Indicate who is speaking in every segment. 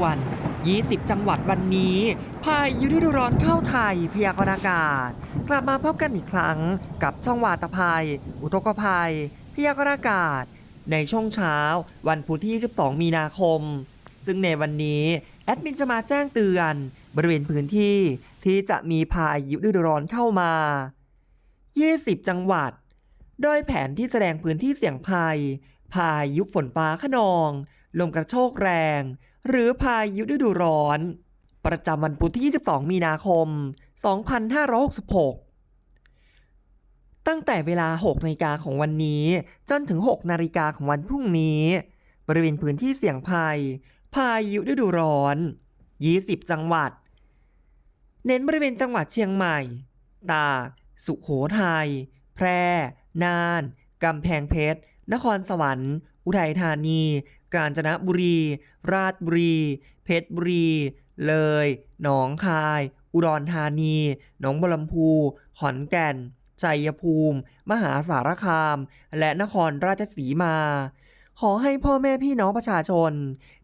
Speaker 1: วน 20 จังหวัดวันนี้พายุฤดูร้อนเข้าไทย พยากรณ์อากาศ กลับมาพบกันอีกครั้งกับช่องวาตภัย อุทกภัย พยากรณ์อากาศ ในช่วงเช้า วันพุธที่ 22 มีนาคม ซึ่งในวันนี้แอดมินจะมาแจ้งเตือน บริเวณพื้นที่ที่จะมีพายุฤดูร้อนเข้ามา 20 จังหวัด โดยแผนที่แสดงพื้นที่เสี่ยงภัย พายุฝนฟ้าขนอง ลมกระโชกแรง หรือพายุฤดูร้อน ประจำวันพุธที่ 22 มีนาคม 2566 ตั้งแต่เวลา 6นาฬิกาของวันนี้ จนถึง 6นาฬิกาของวันพรุ่งนี้ บริเวณพื้นที่เสี่ยงภัย พายุฤดูร้อน 20 จังหวัด เน้นบริเวณจังหวัดเชียงใหม่ ตาก สุโขทัย แพร่ น่าน กำแพงเพชร นครสวรรค์ อุทัยธานี กาญจนบุรี ราชบุรี เพชรบุรี เลย หนองคาย อุดรธานี หนองบัวลำพู ขอนแก่น ชัยภูมิ มหาสารคาม และนครราชสีมา ขอให้พ่อแม่พี่น้องประชาชน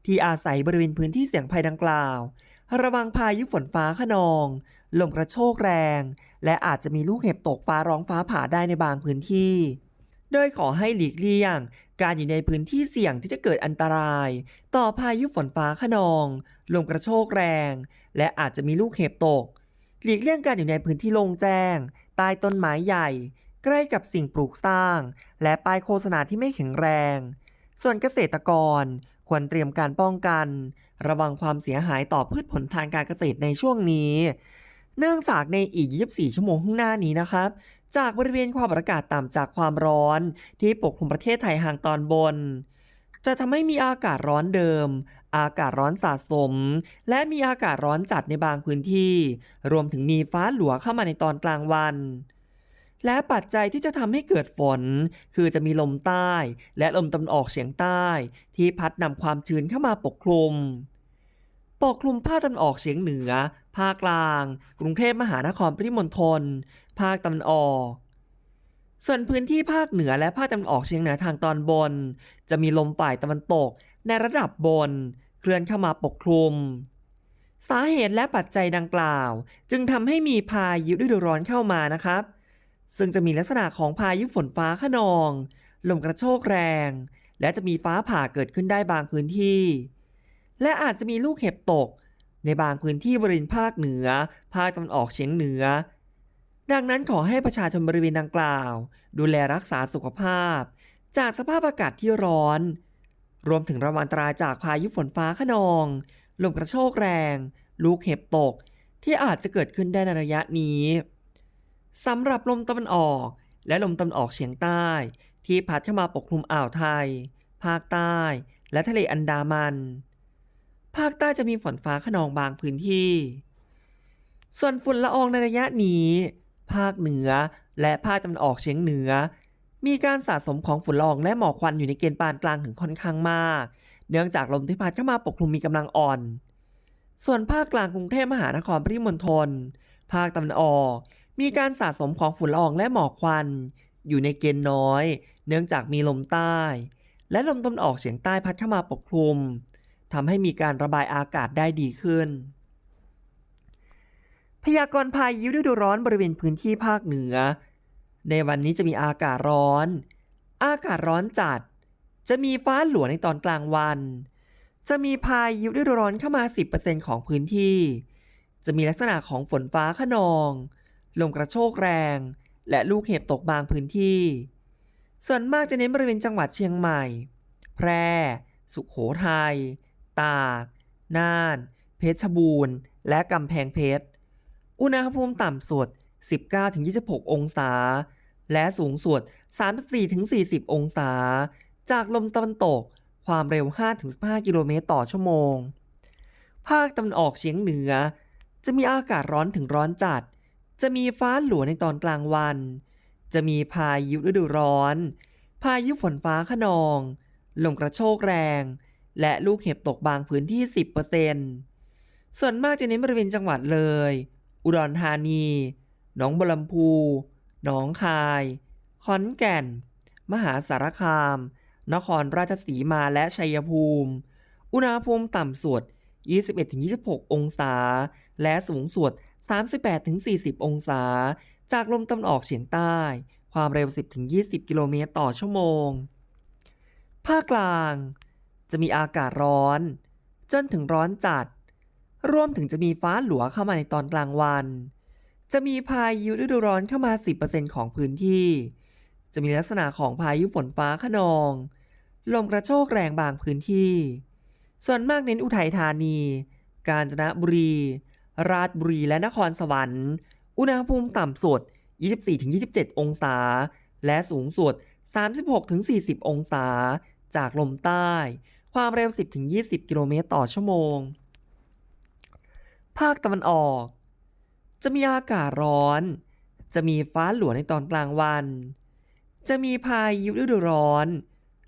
Speaker 1: ที่อาศัยบริเวณพื้นที่เสี่ยงภัยดังกล่าว ระวังพายุฝนฟ้าขนอง ลมกระโชกแรง และอาจจะมีลูกเห็บตกฟ้าร้องฟ้าผ่าได้ในบางพื้นที่ โดยขอให้หลีกเลี่ยง การอยู่ในพื้นที่เสี่ยงที่จะเกิดอันตราย ต่อพายุฝนฟ้าขนอง ลมกระโชกแรง และอาจจะมีลูกเห็บตก หลีกเลี่ยงการอยู่ในพื้นที่โล่งแจ้ง ใต้ต้นไม้ใหญ่ ใกล้กับสิ่งปลูกสร้าง และป้ายโฆษณาที่ไม่แข็งแรง ส่วนเกษตรกรควรเตรียมการป้องกัน ระวังความเสียหายต่อพืชผลทางการเกษตรในช่วงนี้ เนื่องจากในอีก 24 ชั่วโมงข้างหน้านี้นะครับ จากบริเวณความกดอากาศต่ำจากความร้อนที่ปกคลุมประเทศไทยห่างตอนบน จะทำให้มีอากาศร้อนเดิม อากาศร้อนสะสม และมีอากาศร้อนจัดในบางพื้นที่ รวมถึงมีฟ้าหลัวเข้ามาในตอนกลางวัน และปัจจัยที่จะทำให้เกิดฝน คือจะมีลมใต้ และลมตะวันออกเฉียงใต้ ที่พัดนำความชื้นเข้ามาปกคลุมปกคลุมภาคตะวันออกเฉียงเหนือ ภาคกลาง กรุงเทพมหานครปริมณฑล ภาคตะวันออก ส่วนพื้นที่ภาคเหนือและภาคตะวันออกเฉียงเหนือทางตอนบน จะมีลมฝ่ายตะวันตกในระดับบน เคลื่อนเข้ามาปกคลุม สาเหตุและปัจจัยดังกล่าว จึงทำให้มีพายุฤดูร้อนเข้ามานะครับ ซึ่งจะมีลักษณะของพายุฝนฟ้าขนอง ลมกระโชกแรง และจะมีฟ้าผ่าเกิดขึ้นได้บางพื้นที่ และอาจจะมีลูกเห็บตก ในบางพื้นที่บริเวณภาคเหนือ ภาคตะวันออกเฉียงเหนือ ดังนั้นขอให้ประชาชนบริเวณดังกล่าว ดูแลรักษาสุขภาพ จากสภาพอากาศที่ร้อน รวมถึงระวังอันตรายจากพายุฝนฟ้าขนอง ลมกระโชกแรง ลูกเห็บตก ที่อาจจะเกิดขึ้นได้ในระยะนี้สำหรับลมตะวันออก และลมตะวันออกเฉียงใต้ ที่พัดเข้ามาปกคลุมอ่าวไทย ภาคใต้ และทะเลอันดามัน ภาคใต้จะมีฝนฟ้าขนองบางพื้นที่ ส่วนฝุ่นละอองในระยะนี้ ภาคเหนือและภาคตะวันออกเฉียงเหนือ มีการสะสมของฝุ่นละอองและหมอกควันอยู่ในเกณฑ์ปานกลางถึงค่อนข้างมาก เนื่องจากลมที่พัดเข้ามาปกคลุมมีกำลังอ่อน ส่วนภาคกลางกรุงเทพมหานครปริมณฑล ภาคตะวันออก มีการสะสมของฝุ่นละอองและหมอกควัน อยู่ในเกณฑ์น้อย เนื่องจากมีลมใต้ และลมตะวันออกเฉียงใต้พัดเข้ามาปกคลุม ทำให้มีการระบายอากาศได้ดีขึ้น พยากรณ์พายุฤดูร้อนบริเวณพื้นที่ภาคเหนือ ในวันนี้จะมีอากาศร้อน อากาศร้อนจัด จะมีฟ้าหลวในตอนกลางวัน จะมีพายุฤดูร้อนเข้ามา 10%ของพื้นที่ จะมีลักษณะของฝนฟ้าขนอง ลมกระโชกแรง และลูกเห็บตกบางพื้นที่ ส่วนมากจะเน้นบริเวณจังหวัดเชียงใหม่ แพร่ สุขโขทัย ตากน่าน เพชรบูรณ์ และกำแพงเพชร อุณหภูมิต่ำสุด 19-26 องศา และสูงสุด 34-40 องศา จากลมตะวันตก ความเร็ว 5-15 กิโลเมตรต่อชั่วโมง ภาคตะวันออกเฉียงเหนือ จะมีอากาศร้อนถึงร้อนจัด จะมีฟ้าหลัวในตอนกลางวัน จะมีพายุฤดูร้อน พายุฝนฟ้าขนอง ลมกระโชกแรง และลูกเห็บตกบางพื้นที่ 10%ส่วนมากจะเน้นบริเวณจังหวัดเลย อุดรธานี หนองบัวลำพู หนองคาย ขอนแก่น มหาสารคาม นครราชสีมาและชัยภูมิ อุณหภูมิต่ำสุด 21-26 องศา และสูงสุด 38-40 องศา จากลมตะวันออกเฉียงใต้ ความเร็ว 10-20 กิโลเมตรต่อชั่วโมง ภาคกลาง จะมีอากาศร้อน จนถึงร้อนจัด รวมถึงจะมีฟ้าหลัวเข้ามาในตอนกลางวัน จะมีพายุฤดูร้อนเข้ามา 10%ของพื้นที่ จะมีลักษณะของพายุฝนฟ้าขนอง ลมกระโชกแรงบางพื้นที่ ส่วนมากเน้นอุทัยธานี กาญจนบุรี ราชบุรีและนครสวรรค์ อุณหภูมิต่ำสุด 24-27 องศา และสูงสุด36-40 องศา จากลมใต้ ความเร็ว 10-20 กิโลเมตรต่อชั่วโมง ภาคตะวันออก จะมีอากาศร้อน จะมีฟ้าหลวในตอนกลางวัน จะมีพายุฤดูร้อน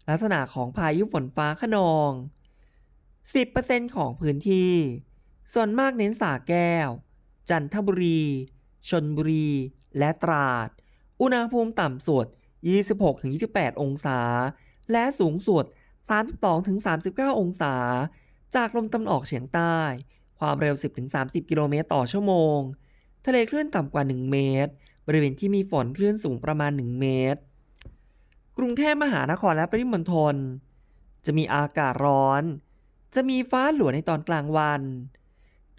Speaker 1: ลักษณะของพายุฝนฟ้าขนอง 10%ของพื้นที่ ส่วนมากเน้นสาแก้ว จันทบุรี ชนบุรี และตราด อุณหภูมิต่ำสุด 26-28 องศา และสูงสุด 32-39 องศา จากลมตะวันออกเฉียงใต้ ความเร็ว 10-30 กิโลเมตรต่อชั่วโมง ทะเลคลื่นต่ำกว่า 1 เมตร บริเวณที่มีฝนคลื่นสูงประมาณ 1 เมตร กรุงเทพมหานครและปริมณฑล จะมีอากาศร้อน จะมีฟ้าหลัวในตอนกลางวัน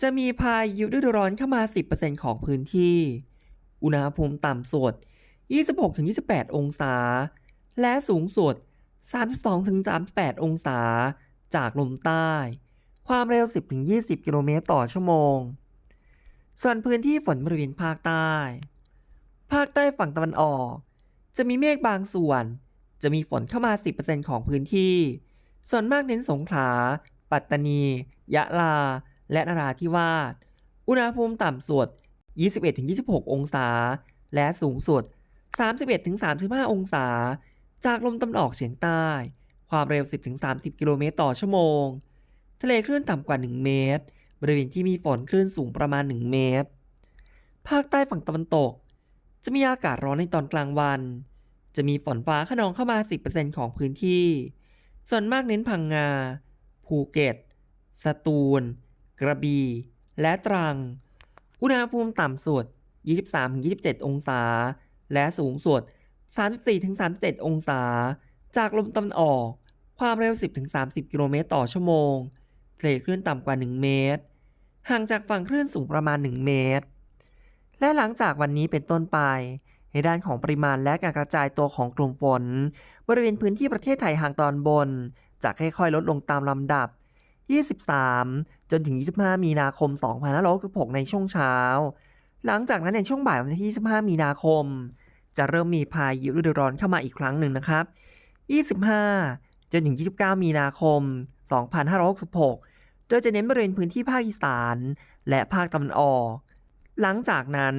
Speaker 1: จะมีพายุฤดูร้อนเข้ามา 10%ของพื้นที่ อุณหภูมิต่ำสุด 26-28 องศา และสูงสุด 32-38 องศา จากลมใต้ ความเร็ว 10-20 กิโลเมตรต่อชั่วโมง ส่วนพื้นที่ฝนบริเวณภาคใต้ ภาคใต้ฝั่งตะวันออก จะมีเมฆบางส่วน จะมีฝนเข้ามา 10%ของพื้นที่ ส่วนมากเน้นสงขลา ปัตตานี ยะลา และนราธิวาส อุณหภูมิต่ำสุด 21-26 องศา และสูงสุด 31-35 องศา จากลมตะวันออกเฉียงใต้ ความเร็ว 10-30 กิโลเมตรต่อชั่วโมง ทะเลคลื่นต่ำกว่า 1 เมตร บริเวณที่มีฝนคลื่นสูงประมาณ 1 เมตร ภาคใต้ฝั่งตะวันตก จะมีอากาศร้อนในตอนกลางวัน จะมีฝนฟ้าขนองเข้ามา 10%ของพื้นที่ ส่วนมากเน้นพังงา ภูเก็ต สตูล กระบี่ และตรัง อุณหภูมิต่ำสุด 23-27 องศา และสูงสุด 34-37 องศา จากลมตะวันออก ความเร็ว 10-30 กิโลเมตรต่อชั่วโมงทะเลคลื่นต่ำกว่า 1 เมตร ห่างจากฝั่งคลื่นสูงประมาณ 1 เมตร และหลังจากวันนี้เป็นต้นไป ในด้านของปริมาณและการกระจายตัวของกลุ่มฝน บริเวณพื้นที่ประเทศไทยห่างตอนบน จะค่อยๆ ลดลงตามลำดับ 23 จนถึง 25 มีนาคม 2566 ในช่วงเช้า หลังจากนั้นในช่วงบ่ายวันที่ 25 มีนาคม จะเริ่มมีพายุฤดูร้อนเข้ามาอีกครั้งหนึ่งนะครับ 25 จนถึง 29 มีนาคม 2566 โดยจะเน้นบริเวณพื้นที่ภาคอีสาน และภาคตะวันออก หลังจากนั้น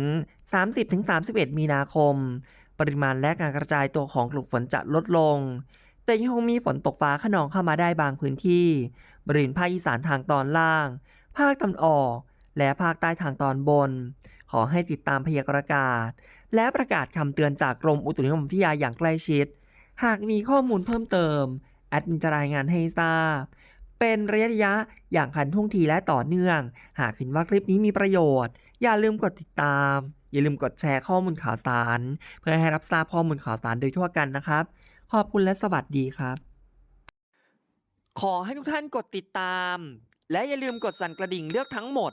Speaker 1: 30-31 มีนาคม ปริมาณและการกระจายตัวของกลุ่มฝนจะลดลง แต่ยังคงมีฝนตกฟ้าขนองเข้ามาได้บางพื้นที่ บริเวณภาคอีสานทางตอนล่าง ภาคตะวันออก และภาคใต้ทางตอนบน ขอให้ติดตามพยากรณ์อากาศ และประกาศคำเตือนจากกรมอุตุนิยมวิทยาอย่างใกล้ชิด หากมีข้อมูลเพิ่มเติม แอดมินจะรายงานให้ทราบ เป็นระยะยะอย่างทันท่วงทีและต่อเนื่อง หากเห็นว่าคลิปนี้มีประโยชน์ อย่าลืมกดติดตาม อย่าลืมกดแชร์ข้อมูลข่าวสาร เพื่อให้รับทราบข้อมูลข่าวสารโดยทั่วกันนะครับ ขอบคุณและสวัสดีครับ ขอให้ทุกท่านกดติดตาม และอย่าลืมกดสั่นกระดิ่งเลือกทั้งหมด